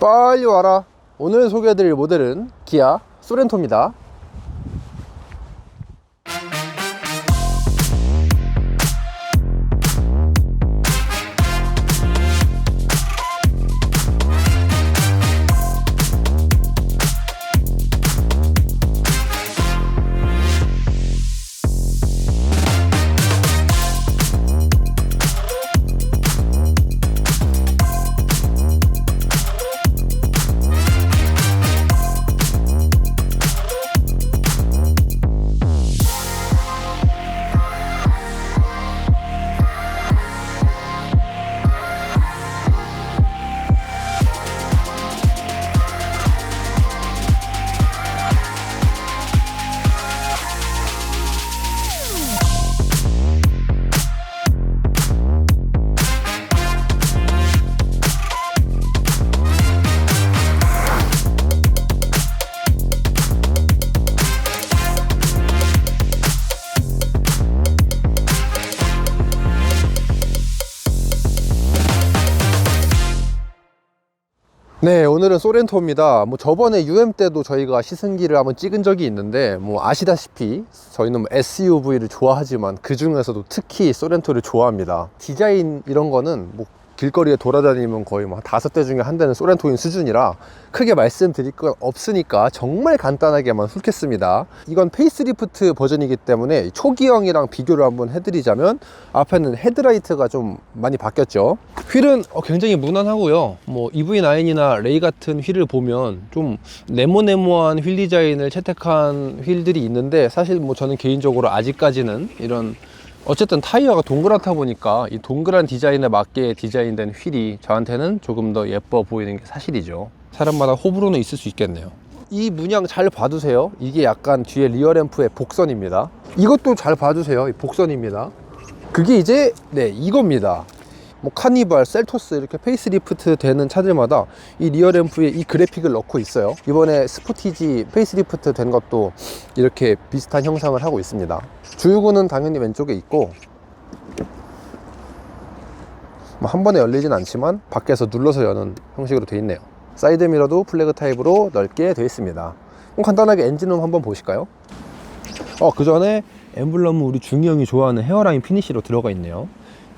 빨리 와라. 오늘 소개해드릴 모델은 기아 소렌토입니다 네 오늘은 소렌토입니다. 뭐 저번에 UM 때도 저희가 시승기를 한번 찍은 적이 있는데 뭐 아시다시피 저희는 뭐 SUV를 좋아하지만 그 중에서도 특히 소렌토를 좋아합니다. 디자인 이런 거는 뭐 길거리에 돌아다니면 거의 뭐한 다섯 대 중에 한 대는 소렌토인 수준이라 크게 말씀드릴 건 없으니까 정말 간단하게만 훑겠습니다. 이건 페이스리프트 버전이기 때문에 초기형이랑 비교를 한번 해드리자면 앞에는 헤드라이트가 좀 많이 바뀌었죠. 휠은 어, 굉장히 무난하고요. 뭐 EV9이나 레이 같은 휠을 보면 좀 네모네모한 휠 디자인을 채택한 휠들이 있는데 사실 뭐 저는 개인적으로 아직까지는 이런 어쨌든 타이어가 동그랗다 보니까 이 동그란 디자인에 맞게 디자인된 휠이 저한테는 조금 더 예뻐 보이는 게 사실이죠. 사람마다 호불호는 있을 수 있겠네요. 이 문양 잘 봐두세요. 이게 약간 뒤에 리어램프의 복선입니다. 이것도 잘 봐주세요. 이 복선입니다. 그게 이제 네 이겁니다 뭐 카니발, 셀토스 이렇게 페이스리프트 되는 차들마다 이 리어램프에 이 그래픽을 넣고 있어요 이번에 스포티지 페이스리프트 된 것도 이렇게 비슷한 형상을 하고 있습니다 주유구는 당연히 왼쪽에 있고 뭐 한 번에 열리진 않지만 밖에서 눌러서 여는 형식으로 되어 있네요 사이드 미러도 플래그 타입으로 넓게 되어 있습니다 간단하게 엔진룸 한번 보실까요? 어, 그 전에 엠블럼은 우리 중이 형이 좋아하는 헤어라인 피니시로 들어가 있네요.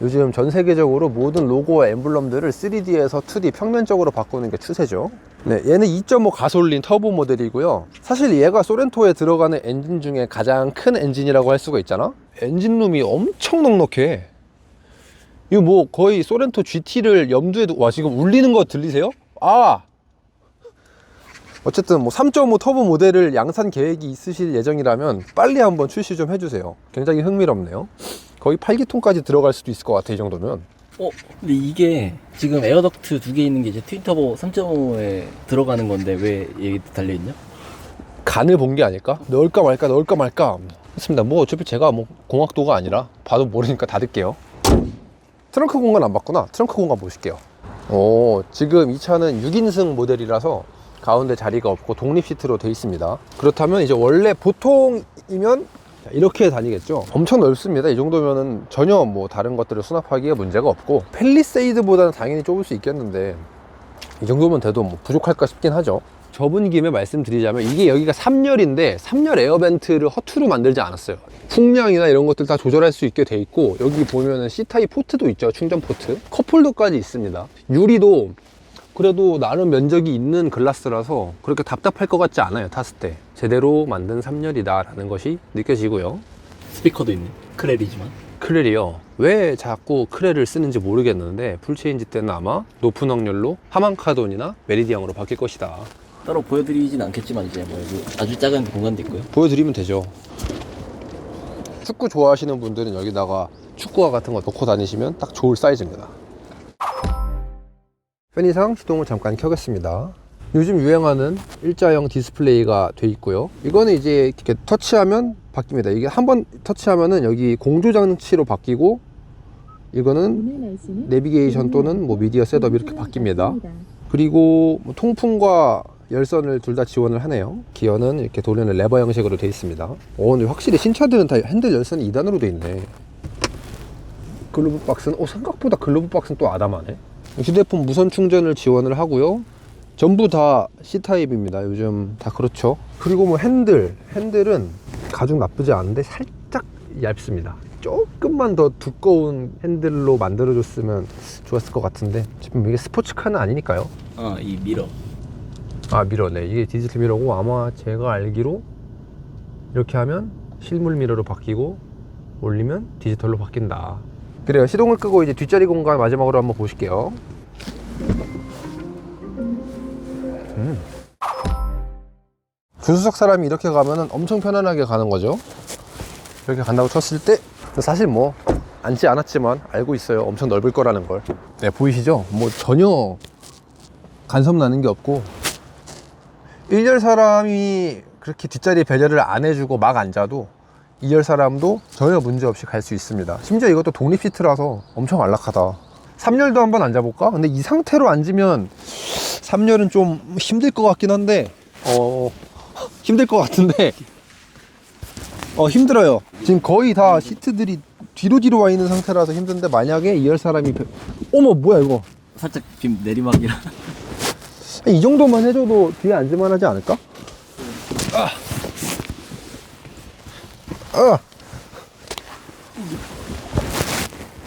요즘 전 세계적으로 모든 로고와 엠블럼들을 3D에서 2D 평면적으로 바꾸는 게 추세죠. 네, 얘는 2.5 가솔린 터보 모델이고요. 사실 얘가 소렌토에 들어가는 엔진 중에 가장 큰 엔진이라고 할 수가 있잖아. 엔진룸이 엄청 넉넉해. 이거 뭐 거의 소렌토 GT를 염두에 두고 와 지금 울리는 거 들리세요? 아 어쨌든 뭐 3.5 터보 모델을 양산 계획이 있으실 예정이라면 빨리 한번 출시 좀 해주세요. 굉장히 흥미롭네요. 거의 8기통까지 들어갈 수도 있을 것 같아 이 정도면. 어, 근데 이게 지금 에어덕트 두 개 있는 게 이제 트윈터보 3.5에 들어가는 건데 왜 얘기 달려있냐? 간을 본 게 아닐까? 넣을까 말까 넣을까 말까 했습니다. 뭐 어차피 제가 뭐 공학도가 아니라 봐도 모르니까 닫을게요. 트렁크 공간 안 봤구나. 트렁크 공간 보실게요. 오, 지금 이 차는 6인승 모델이라서 가운데 자리가 없고 독립 시트로 돼 있습니다. 그렇다면 이제 원래 보통이면 자, 이렇게 다니겠죠. 엄청 넓습니다. 이 정도면은 전혀 뭐 다른 것들을 수납하기에 문제가 없고 펠리세이드보다는 당연히 좁을 수 있겠는데 이 정도면 돼도 뭐 부족할까 싶긴 하죠. 접은 김에 말씀드리자면 이게 여기가 3열인데 3열 에어벤트를 허투루 만들지 않았어요. 풍량이나 이런 것들 다 조절할 수 있게 돼 있고 여기 보면은 C타입 포트도 있죠. 충전 포트. 컵홀더까지 있습니다. 유리도 그래도 나름 면적이 있는 글라스라서 그렇게 답답할 것 같지 않아요. 탔을 때. 제대로 만든 3열이다 라는 것이 느껴지고요. 스피커도 있네. 크렐이지만. 크렐이요. 왜 자꾸 크렐을 쓰는지 모르겠는데 풀체인지 때는 아마 높은 확률로 하만카돈이나 메리디앙으로 바뀔 것이다. 따로 보여드리진 않겠지만 이제 뭐 여기 아주 작은 공간도 있고요. 보여드리면 되죠. 축구 좋아하시는 분들은 여기다가 축구화 같은 거 넣고 다니시면 딱 좋을 사이즈입니다. 편의상 시동을 잠깐 켜겠습니다. 요즘 유행하는 일자형 디스플레이가 돼 있고요. 이거는 이제 이렇게 터치하면 바뀝니다. 이게 한 번 터치하면은 여기 공조 장치로 바뀌고 이거는 내비게이션 또는 뭐 미디어 셋업 이렇게 바뀝니다. 그리고 뭐 통풍과 열선을 둘 다 지원을 하네요. 기어는 이렇게 돌리는 레버 형식으로 되어 있습니다. 오, 근데 확실히 신차들은 다 핸들 열선이 2단으로 되어 있네. 글로브 박스는 오, 생각보다 글로브 박스는 또 아담하네. 휴대폰 무선 충전을 지원을 하고요. 전부 다 C타입입니다. 요즘 다 그렇죠. 그리고 뭐 핸들, 핸들은 가죽 나쁘지 않은데 살짝 얇습니다. 조금만 더 두꺼운 핸들로 만들어줬으면 좋았을 것 같은데 지금 이게 스포츠카는 아니니까요. 어이 미러 아 미러네 이게 디지털 미러고 아마 제가 알기로 이렇게 하면 실물 미러로 바뀌고 올리면 디지털로 바뀐다 그래요. 시동을 끄고 이제 뒷자리 공간 마지막으로 한번 보실게요. 음. 준수석 사람이 이렇게 가면은 엄청 편안하게 가는 거죠. 이렇게 간다고 쳤을 때 사실 뭐 앉지 않았지만 알고 있어요. 엄청 넓을 거라는 걸 네 보이시죠? 뭐 전혀 간섭 나는 게 없고. 1열 사람이 그렇게 뒷자리 배려를 안 해주고 막 앉아도 2열 사람도 전혀 문제 없이 갈 수 있습니다. 심지어 이것도 독립 시트라서 엄청 안락하다. 3열도 한번 앉아볼까? 근데 이 상태로 앉으면 3열은 좀 힘들 것 같긴 한데, 어, 힘들 것 같은데, 어, 힘들어요. 지금 거의 다 시트들이 뒤로 뒤로 와 있는 상태라서 힘든데, 만약에 2열 사람이, 배- 어머, 뭐야, 이거. 살짝 지금 내리막이라 이 정도만 해줘도 뒤에 앉을만 하지 않을까? 아. 아.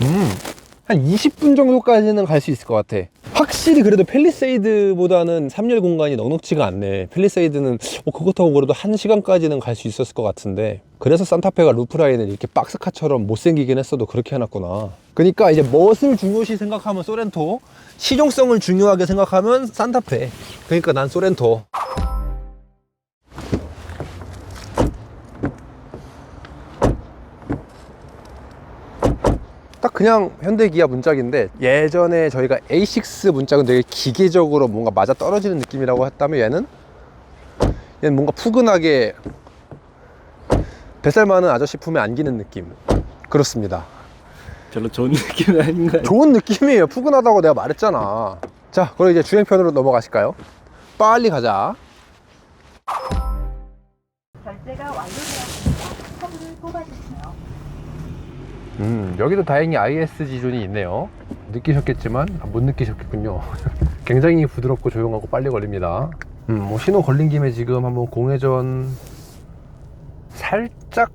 음. 한 20분 정도까지는 갈 수 있을 것 같아. 확실히 그래도 펠리세이드보다는 3열 공간이 넉넉치가 않네. 펠리세이드는 어, 그거 타고 그래도 1시간까지는 갈 수 있었을 것 같은데. 그래서 산타페가 루프라인을 이렇게 박스카처럼 못생기긴 했어도 그렇게 해놨구나. 그러니까 이제 멋을 중요시 생각하면 소렌토, 실용성을 중요하게 생각하면 산타페. 그러니까 난 소렌토. 그냥 현대 기아 문짝인데 예전에 저희가 A6 문짝은 되게 기계적으로 뭔가 맞아 떨어지는 느낌이라고 했다면 얘는 얘는 뭔가 푸근하게 뱃살 많은 아저씨 품에 안기는 느낌 그렇습니다 별로 좋은 느낌은 아닌가요? 좋은 느낌이에요 푸근하다고 내가 말했잖아 자 그럼 이제 주행편으로 넘어가실까요? 빨리 가자 결제가 완료되었습니다. 카드를 뽑아주세요. 음, 여기도 다행히 IS 지존이 있네요. 느끼셨겠지만 아, 못 느끼셨겠군요. 굉장히 부드럽고 조용하고 빨리 걸립니다. 음, 뭐 신호 걸린 김에 지금 한번 공회전 살짝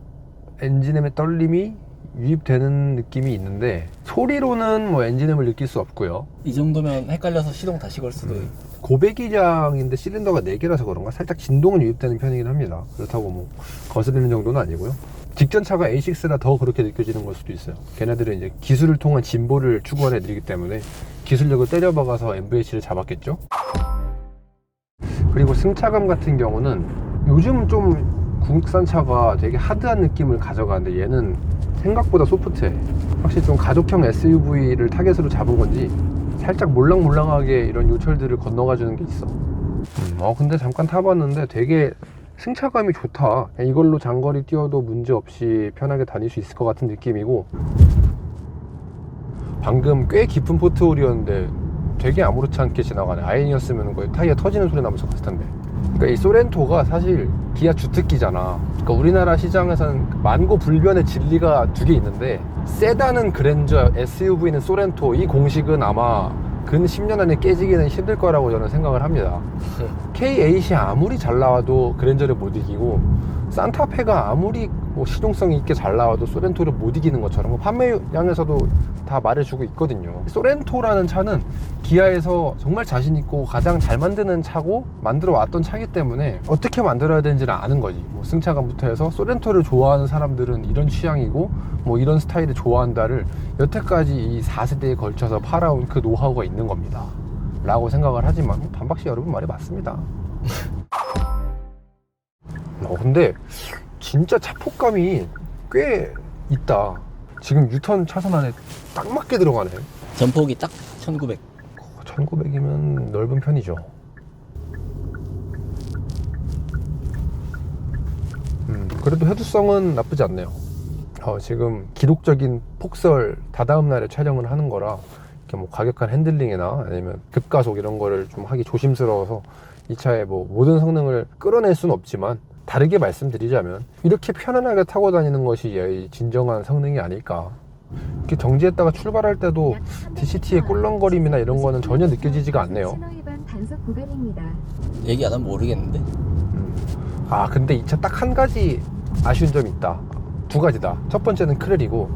엔진음의 떨림이 유입되는 느낌이 있는데 소리로는 뭐 엔진음을 느낄 수 없고요. 이 정도면 헷갈려서 시동 다시 걸 수도 음. 고배기장인데 실린더가 4개라서 그런가 살짝 진동은 유입되는 편이긴 합니다. 그렇다고 뭐 거스르는 정도는 아니고요. 직전 차가 A6라 더 그렇게 느껴지는 걸 수도 있어요. 걔네들은 이제 기술을 통한 진보를 추구하는 애들이기 때문에 기술력을 때려박아서 MVH를 잡았겠죠. 그리고 승차감 같은 경우는 요즘 좀 국산 차가 되게 하드한 느낌을 가져가는데 얘는 생각보다 소프트해. 확실히 좀 가족형 SUV를 타겟으로 잡은 건지 살짝 몰랑몰랑하게 이런 요철들을 건너가 주는 게 있어. 음, 어 근데 잠깐 타봤는데 되게 승차감이 좋다. 이걸로 장거리 뛰어도 문제 없이 편하게 다닐 수 있을 것 같은 느낌이고 방금 꽤 깊은 포트홀이었는데 되게 아무렇지 않게 지나가네. 아이언이었으면 거의 타이어 터지는 소리 나면서 갔을 텐데. 그러니까 이 소렌토가 사실 기아 주특기잖아. 그러니까 우리나라 시장에서는 만고 불변의 진리가 두 개 있는데 세단은 그랜저, SUV는 소렌토 이 공식은 아마 근 10년 안에 깨지기는 힘들 거라고 저는 생각을 합니다. K8이 아무리 잘 나와도 그랜저를 못 이기고 산타페가 아무리 뭐 실용성이 있게 잘 나와도 소렌토를 못 이기는 것처럼 뭐 판매량에서도 다 말해주고 있거든요. 소렌토라는 차는 기아에서 정말 자신 있고 가장 잘 만드는 차고 만들어 왔던 차기 때문에 어떻게 만들어야 되는지를 아는 거지. 뭐 승차감부터 해서 소렌토를 좋아하는 사람들은 이런 취향이고 뭐 이런 스타일을 좋아한다를 여태까지 이 4세대에 걸쳐서 팔아온 그 노하우가 있는 겁니다. 라고 생각을 하지만 뭐 반박시 여러분 말이 맞습니다. 어, 근데 진짜 차폭감이 꽤 있다. 지금 유턴 차선 안에 딱 맞게 들어가네. 전폭이 딱 1900. 1900이면 넓은 편이죠. 음, 그래도 해두성은 나쁘지 않네요. 어, 지금 기록적인 폭설 다다음 날에 촬영을 하는 거라 이렇게 뭐 과격한 핸들링이나 아니면 급가속 이런 거를 좀 하기 조심스러워서 이 차의 뭐 모든 성능을 끌어낼 수는 없지만 다르게 말씀드리자면 이렇게 편안하게 타고 다니는 것이 진정한 성능이 아닐까. 이렇게 정지했다가 출발할 때도 DCT의 꿀렁거림이나 이런 거는 전혀 느껴지지가 않네요. 얘기 안 하면 모르겠는데? 아 근데 이 차 딱 한 가지 아쉬운 점이 있다. 두 가지다. 첫 번째는 크렐이고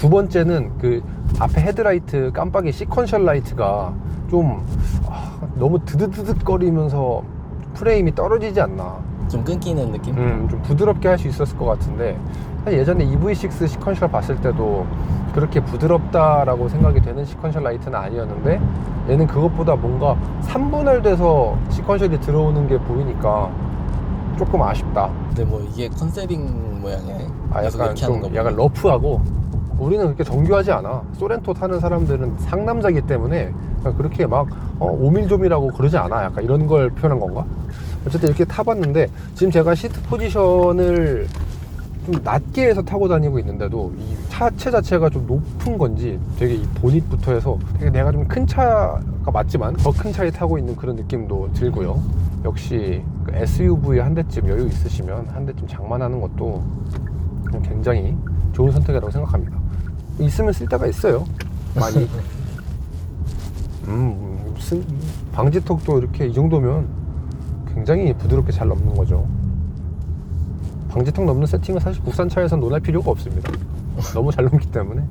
두 번째는 그 앞에 헤드라이트 깜빡이 시퀀셜 라이트가 좀 아, 너무 드드드득 거리면서 프레임이 떨어지지 않나 좀 끊기는 느낌? 음, 좀 부드럽게 할 수 있었을 것 같은데 사실 예전에 EV6 시퀀셜 봤을 때도 그렇게 부드럽다라고 생각이 되는 시퀀셜 라이트는 아니었는데 얘는 그것보다 뭔가 3분할 돼서 시퀀셜이 들어오는 게 보이니까 조금 아쉽다. 근데 뭐 이게 컨셉ing 모양이네. 아 약간 좀거 약간. 러프하고 우리는 그렇게 정교하지 않아. 소렌토 타는 사람들은 상남자기 때문에 그렇게 막 어, 오밀조밀하고 그러지 않아. 약간 이런 걸 표현한 건가 어쨌든 이렇게 타봤는데 지금 제가 시트 포지션을 좀 낮게 해서 타고 다니고 있는데도 이 차체 자체가 좀 높은 건지 되게 이 보닛부터 해서 되게 내가 좀 큰 차가 맞지만 더 큰 차에 타고 있는 그런 느낌도 들고요 역시 그 SUV 한 대쯤 여유 있으시면 한 대쯤 장만하는 것도 굉장히 좋은 선택이라고 생각합니다. 있으면 쓸 때가 있어요. 많이. 음, 쓴, 방지턱도 이렇게 이 정도면 굉장히 부드럽게 잘 넘는 거죠. 방지턱 넘는 세팅은 사실 국산차에선 논할 필요가 없습니다. 너무 잘 넘기 때문에.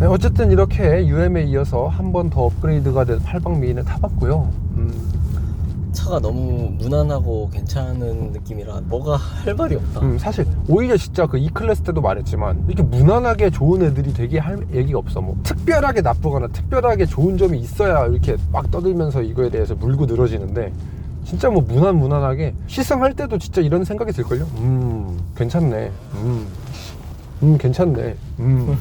네, 어쨌든 이렇게 UM에 이어서 한 번 더 업그레이드가 된 8방 미인을 타봤고요. 음, 차가 너무 무난하고 괜찮은 느낌이라 뭐가 할 말이 없다 음, 사실 오히려 진짜 그 E클래스 때도 말했지만 이렇게 무난하게 좋은 애들이 되게 할 얘기가 없어 뭐 특별하게 나쁘거나 특별하게 좋은 점이 있어야 이렇게 막 떠들면서 이거에 대해서 물고 늘어지는데 진짜 뭐 무난 무난하게 시승할 때도 진짜 이런 생각이 들걸요? 음 괜찮네. 음, 음 괜찮네. 음,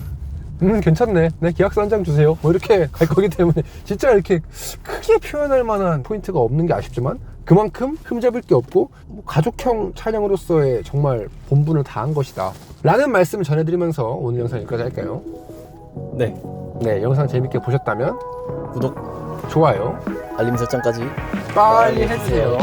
음 괜찮네. 네 계약서 한 장 주세요. 뭐 이렇게 갈 거기 때문에 진짜 이렇게 크게 표현할 만한 포인트가 없는 게 아쉽지만 그만큼 흠잡을 게 없고 뭐 가족형 차량으로서의 정말 본분을 다한 것이다. 라는 말씀을 전해드리면서 오늘 영상 여기까지 할까요? 네. 네 영상 재밌게 보셨다면 구독. 좋아요 알림 설정까지 빨리. 해주세요